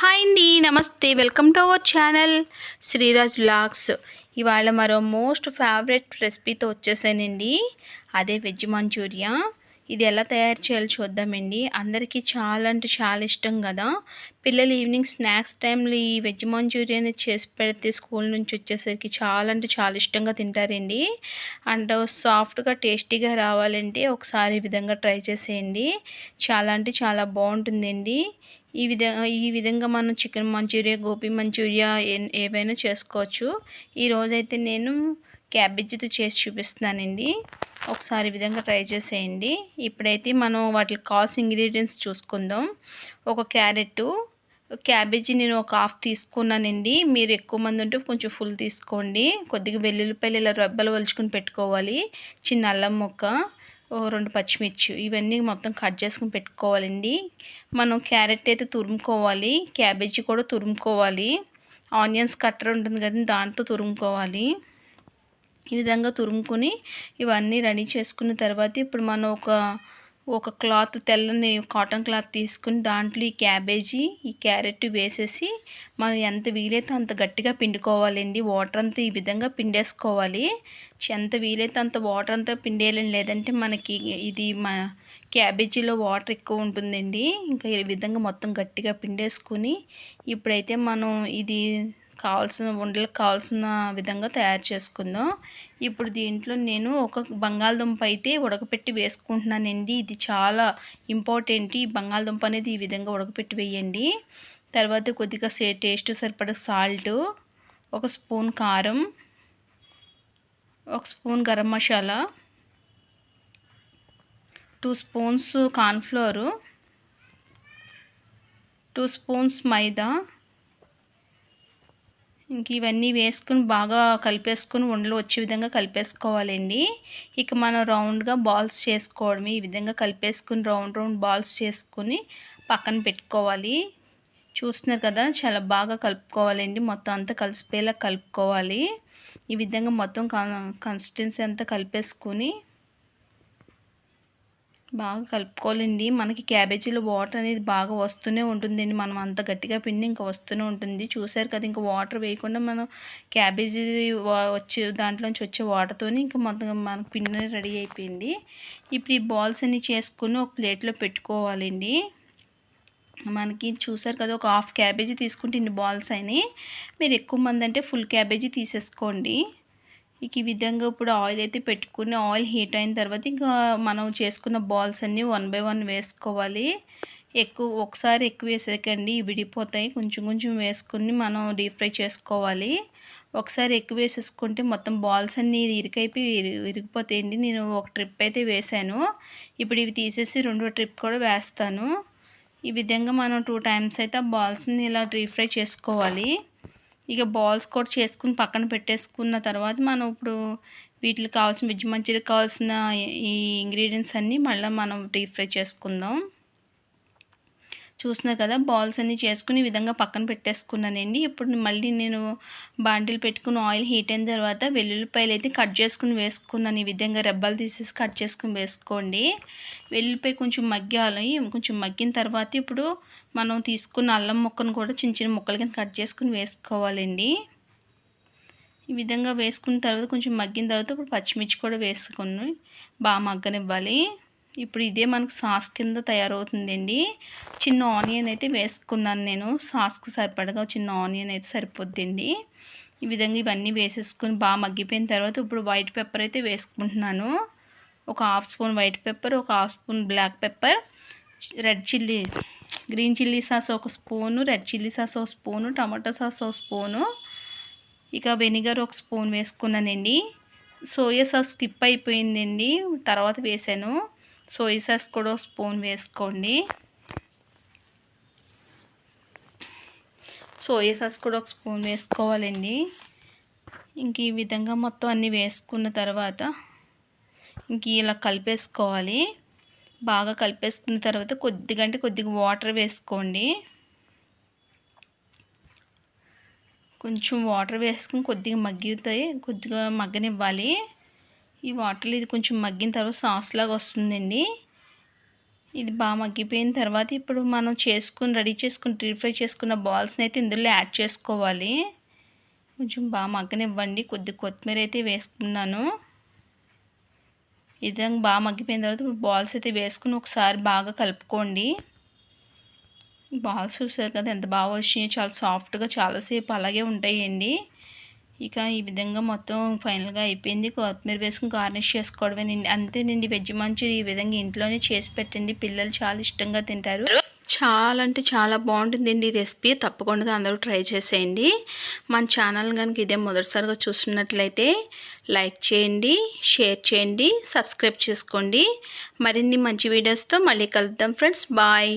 Hi అండి నమస్తే. Welcome to our channel Shriraj blogs ఇవాళ మరో మోస్ట్ ఫేవరెట్ రెసిపీతో వచ్చేసానండి. అదే వెజ్ మంచూరియా. ఇది ఎలా తయారు చేయాలో చూద్దామండి. అందరికీ చాలా అంటే చాలా ఇష్టం కదా. పిల్లలు ఈవినింగ్ స్నాక్స్ టైంలో ఈ వెజ్ మంచూరియా చేసి పెడితే స్కూల్ నుంచి వచ్చేసరికి చాలా అంటే చాలా ఇష్టంగా తింటారండి. అండ్ సాఫ్ట్గా టేస్టీగా రావాలంటే ఒకసారి ఈ విధంగా ట్రై చేసేయండి. చాలా అంటే చాలా బాగుంటుందండి. ఈ విధంగా ఈ విధంగా మనం చికెన్ మంచూరియా గోబీ మంచూరియా ఏవైనా చేసుకోవచ్చు. ఈరోజైతే నేను క్యాబేజీతో చేసి చూపిస్తున్నానండి. ఒకసారి ఈ విధంగా ట్రై చేసేయండి. ఇప్పుడైతే మనం వాటికి కావాల్సిన ఇంగ్రీడియంట్స్ చూసుకుందాం. ఒక క్యారెట్ క్యాబేజీ నేను ఒక హాఫ్ తీసుకున్నానండి. మీరు ఎక్కువ మంది ఉంటే కొంచెం ఫుల్ తీసుకోండి. కొద్దిగా వెల్లుల్లిపాయలు ఇలా రబ్బలు వలుచుకుని పెట్టుకోవాలి. చిన్న అల్లం మొక్క ఓ రెండు పచ్చిమిర్చి ఇవన్నీ మొత్తం కట్ చేసుకుని పెట్టుకోవాలండి. మనం క్యారెట్ అయితే తురుముకోవాలి క్యాబేజీ కూడా తురుముకోవాలి ఆనియన్స్ కట్టర్ ఉంటుంది కదండి దాంతో తురుముకోవాలి. ఈ విధంగా తురుముకొని ఇవన్నీ రెడీ చేసుకున్న తర్వాత ఇప్పుడు మనం ఒక ఒక క్లాత్ తెల్లని కాటన్ క్లాత్ తీసుకుని దాంట్లో ఈ క్యాబేజీ ఈ క్యారెట్ వేసేసి మనం ఎంత వీలైతే అంత గట్టిగా పిండుకోవాలండి. వాటర్ అంతా ఈ విధంగా పిండేసుకోవాలి. ఎంత వీలైతే అంత వాటర్ అంతా పిండేయాలని లేదంటే మనకి ఇది మా క్యాబేజీలో వాటర్ ఎక్కువ ఉంటుందండి. ఇంకా ఈ విధంగా మొత్తం గట్టిగా పిండేసుకుని ఇప్పుడైతే మనం ఇది కావాల్సిన ఉండలకు కావాల్సిన విధంగా తయారు చేసుకుందాం. ఇప్పుడు దీంట్లో నేను ఒక బంగాళదుంప అయితే ఉడకపెట్టి వేసుకుంటున్నానండి. ఇది చాలా ఇంపార్టెంట్. ఈ బంగాళదుంప అనేది ఈ విధంగా ఉడకపెట్టి వేయండి. తర్వాత కొద్దిగా సే టేస్ట్ సరిపడ సాల్ట్ ఒక స్పూన్ కారం ఒక spoon garam masala two spoons cornflour two spoons maida ఇంక ఇవన్నీ వేసుకుని బాగా కలిపేసుకుని ఉండలు వచ్చే విధంగా కలిపేసుకోవాలండి. ఇక మనం రౌండ్గా బాల్స్ చేసుకోవడమే ఈ విధంగా కలిపేసుకుని రౌండ్ రౌండ్ బాల్స్ చేసుకుని పక్కన పెట్టుకోవాలి. చూస్తున్నారు కదా చాలా బాగా కలుపుకోవాలండి. మొత్తం అంతా కలిసిపోయేలా కలుపుకోవాలి. ఈ విధంగా మొత్తం కన్సిస్టెన్సీ అంతా కలిపేసుకుని బాగా కలుపుకోవాలండి. మనకి క్యాబేజీలో వాటర్ అనేది బాగా వస్తూనే ఉంటుందండి. మనం అంత గట్టిగా పిండి ఇంకా వస్తూనే ఉంటుంది. చూసారు కదా ఇంకా వాటర్ వేయకుండా మనం క్యాబేజీ వచ్చే దాంట్లోంచి వచ్చే వాటర్తోని ఇంకా మొత్తం మన పిండి రెడీ అయిపోయింది. ఇప్పుడు ఈ బాల్స్ అన్ని చేసుకుని ఒక ప్లేట్లో పెట్టుకోవాలండి. మనకి చూసారు కదా ఒక హాఫ్ క్యాబేజీ తీసుకుంటే ఇన్ని బాల్స్ అయినాయి. మీరు ఎక్కువ మంది అంటే ఫుల్ క్యాబేజీ తీసేసుకోండి. ఇక ఈ విధంగా ఇప్పుడు ఆయిల్ అయితే పెట్టుకుని ఆయిల్ హీట్ అయిన తర్వాత ఇంకా మనం చేసుకున్న బాల్స్ అన్నీ వన్ బై వన్ వేసుకోవాలి. ఎక్కువ ఒకసారి ఎక్కువ వేసేకండి విడిపోతాయి. కొంచెం కొంచెం వేసుకుని మనం డీప్ ఫ్రై చేసుకోవాలి. ఒకసారి ఎక్కువ వేసేసుకుంటే మొత్తం బాల్స్ అన్నీ ఇరికైపోయి విరిగిపోతాయండి నేను ఒక ట్రిప్ అయితే వేసాను ఇప్పుడు ఇవి తీసేసి రెండో ట్రిప్ కూడా వేస్తాను. ఈ విధంగా మనం టూ టైమ్స్ అయితే ఆ బాల్స్ని ఇలా డీప్ ఫ్రై చేసుకోవాలి. ఇక బాల్స్ కూడా చేసుకుని పక్కన పెట్టేసుకున్న తర్వాత మనం ఇప్పుడు వీటికి కావాల్సిన వెజ్ మంచూరియా కావాల్సిన ఈ ఇంగ్రీడియంట్స్ అన్నీ మళ్ళీ మనం డీప్ ఫ్రై చేసుకుందాం. చూస్తున్నారు కదా బాల్స్ అన్నీ చేసుకుని ఈ విధంగా పక్కన పెట్టేసుకున్నానండి. ఇప్పుడు మళ్ళీ నేను బాండిల్ పెట్టుకుని ఆయిల్ హీట్ అయిన తర్వాత వెల్లుల్లిపాయలు అయితే కట్ చేసుకుని వేసుకున్నాను. ఈ విధంగా రెబ్బలు తీసేసి కట్ చేసుకుని వేసుకోండి. వెల్లుల్లిపాయ కొంచెం మగ్గాలి. కొంచెం మగ్గిన తర్వాత ఇప్పుడు మనం తీసుకున్న అల్లం ముక్కను కూడా చిన్న చిన్న ముక్కలు కింద కట్ చేసుకుని వేసుకోవాలండి. ఈ విధంగా వేసుకున్న తర్వాత కొంచెం మగ్గిన తర్వాత ఇప్పుడు పచ్చిమిర్చి కూడా వేసుకుని బాగా మగ్గనివ్వాలి. ఇప్పుడు ఇదే మనకు సాస్ కింద తయారవుతుందండి. చిన్న ఆనియన్ అయితే వేసుకున్నాను నేను. సాస్కి సరిపడగా చిన్న ఆనియన్ అయితే సరిపోద్దండి. ఈ విధంగా ఇవన్నీ వేసేసుకొని బాగా మగ్గిపోయిన తర్వాత ఇప్పుడు వైట్ పెప్పర్ అయితే వేసుకుంటున్నాను. ఒక హాఫ్ స్పూన్ వైట్ పెప్పర్ ఒక half spoon black pepper red chilli green chilli sauce ఒక స్పూను రెడ్ చిల్లీ సాస్ ఒక స్పూను టమాటో సాస్ ఒక స్పూను ఇక వెనిగర్ ఒక స్పూన్ వేసుకున్నానండి. సోయా సాస్ స్కిప్ అయిపోయిందండి. తర్వాత వేసాను. సోయా సాస్ కూడా ఒక స్పూన్ వేసుకోండి. సోయా సాస్ కూడా ఒక స్పూన్ వేసుకోవాలండి. ఇంక ఈ విధంగా మొత్తం అన్నీ వేసుకున్న తర్వాత ఇంక ఇలా కలిపేసుకోవాలి. బాగా కలిపేసుకున్న తర్వాత కొద్దిగా అంటే కొద్దిగా వాటర్ వేసుకోండి. కొంచెం వాటర్ వేసుకుని కొద్దిగా మగ్గుతాయి కొద్దిగా మగ్గనివ్వాలి. ఈ వాటర్లో ఇది కొంచెం మగ్గిన తర్వాత సాస్ లాగా వస్తుందండి. ఇది బాగా మగ్గిపోయిన తర్వాత ఇప్పుడు మనం చేసుకుని రెడీ చేసుకుని డీప్ ఫ్రై చేసుకున్న బాల్స్ని అయితే ఇందులో యాడ్ చేసుకోవాలి. కొంచెం బాగా మగ్గనివ్వండి. కొద్ది కొత్తిమీర అయితే వేసుకున్నాను. ఈ విధంగా బాగా మగ్గిపోయిన తర్వాత బాల్స్ అయితే వేసుకుని ఒకసారి బాగా కలుపుకోండి. బాల్స్ చూసారు కదా ఎంత బాగా వచ్చినాయో చాలా సాఫ్ట్గా చాలాసేపు అలాగే ఉంటాయండి. ఇక ఈ విధంగా మొత్తం ఫైనల్గా అయిపోయింది. కొత్తిమీర వేసుకుని గార్నిష్ చేసుకోవడమేనండి అంతేనండి వెజ్ మంచూరి ఈ విధంగా ఇంట్లోనే చేసి పెట్టండి. పిల్లలు చాలా ఇష్టంగా తింటారు. చాలా అంటే చాలా బాగుంటుందండి ఈ రెసిపీ. తప్పకుండా అందరూ ట్రై చేసేయండి. మన ఛానల్ కనుక ఇదే మొదటిసారిగా చూస్తున్నట్లయితే లైక్ చేయండి షేర్ చేయండి సబ్స్క్రైబ్ చేసుకోండి. మరిన్ని మంచి వీడియోస్తో మళ్ళీ కలుద్దాం ఫ్రెండ్స్. బాయ్.